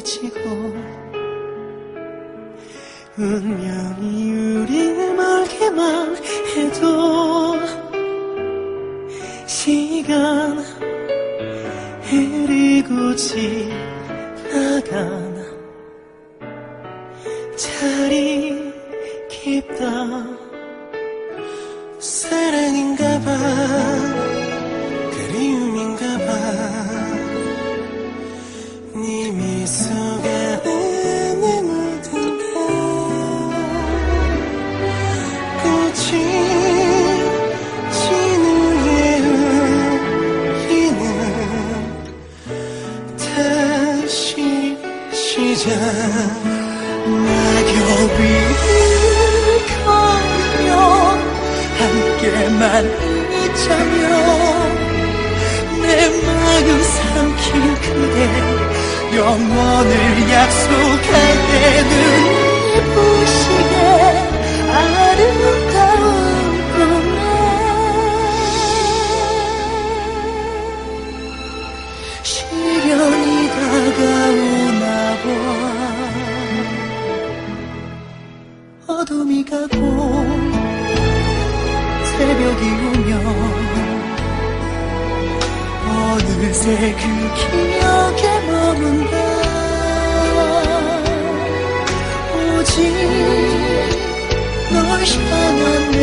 놀이치고 운명이 우리를 멀게만 해도 시간 흐르고 지나간 자리 깊다. 사랑인가봐 그리움인가봐 함께만 있자며 내 마음 삼킨 그대 영원을 약속할 때는 이쁘시게 오면 어느새 그 기억에 머문다. 오직 널 향한 내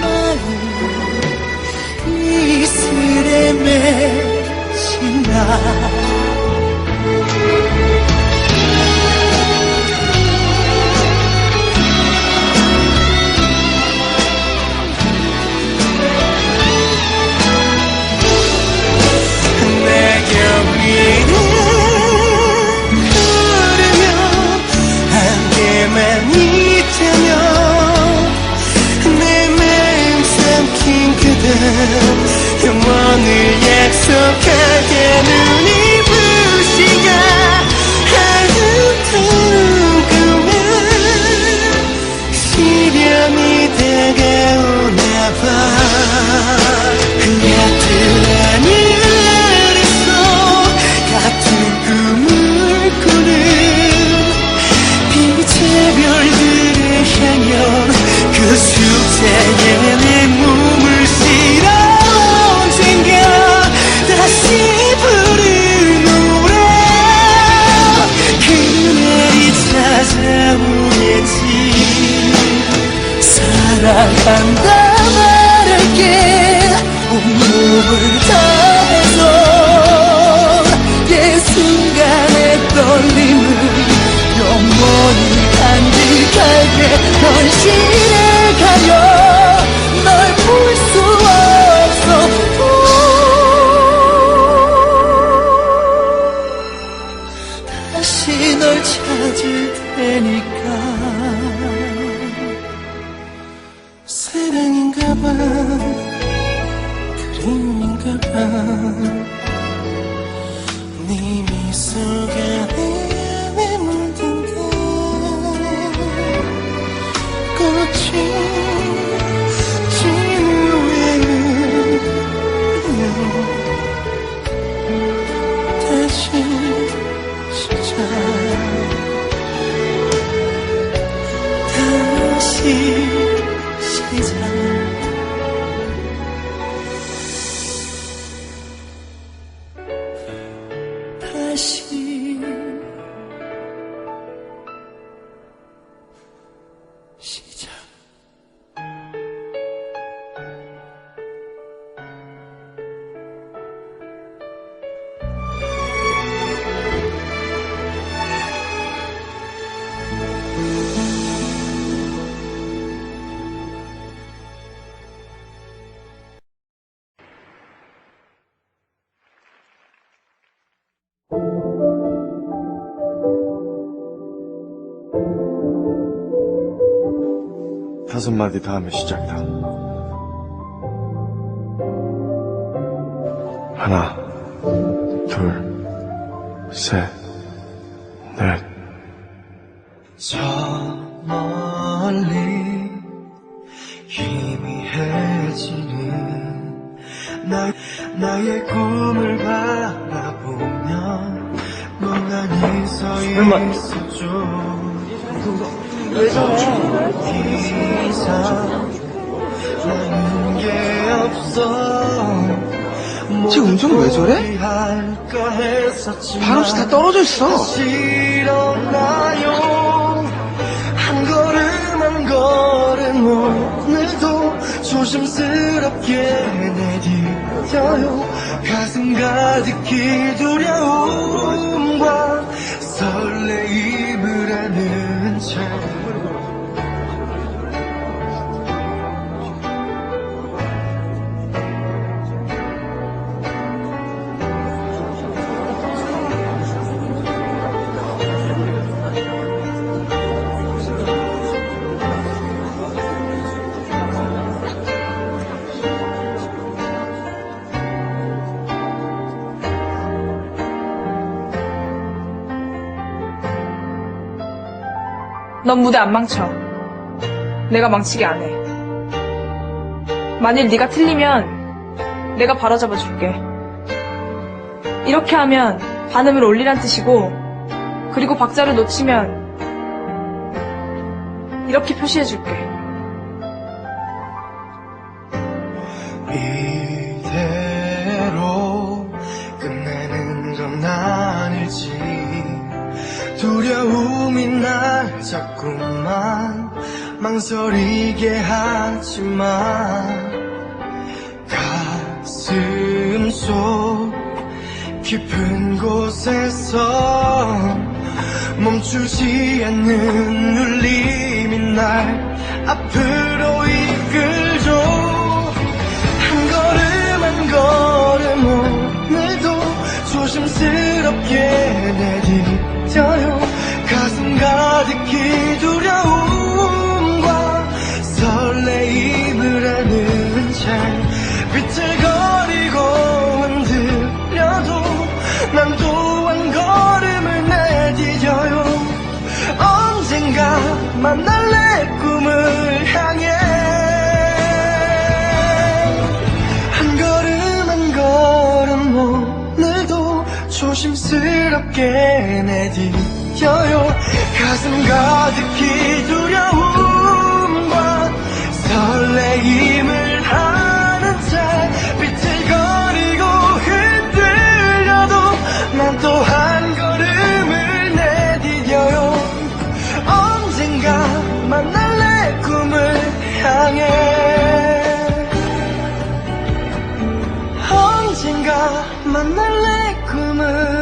마음 떨림을 영원히 간직할게. 현실에 가려. 널볼 수 없어. 다시 널 찾을 테니까. 사랑인가 봐. 그림인가 봐. 네 미소가 꽃 다섯 마디 다음에 시작이다. 하나, 둘, 셋, 넷. 저 멀리 희미해지는 나, 나의 꿈을 얼마 왜 저래? 이 게 없어 쟤 운전은 왜 저래? 바로 바람씨 다 떨어져 있어. 일어나요 한 걸음 한 걸음 오늘도 조심스럽게 내딛어요 가슴 가득히 두려움과 설레임을 아는 채 넌 무대 안 망쳐. 내가 망치게 안 해. 만일 네가 틀리면 내가 바로잡아 줄게. 이렇게 하면 반음을 올리란 뜻이고 그리고 박자를 놓치면 이렇게 표시해 줄게. 자꾸만 망설이게 하지만 가슴 속 깊은 곳에서 멈추지 않는 울림이 날 앞으로 이끌죠. 한 걸음 한 걸음 오늘도 조심스럽게 가득히 두려움과 설레임을 아는 채 비틀거리고 흔들려도 난 또한 걸음을 내디뎌요. 언젠가 만날 내 꿈을 향해. 한 걸음 한 걸음 오늘도 조심스럽게 내디 느껴요. 가슴 가득히 두려움과 설레임을 하는 채 빛을 거리고 흔들려도 난 또 한 걸음을 내디뎌요. 언젠가 만날 내 꿈을 향해. 언젠가 만날 내 꿈을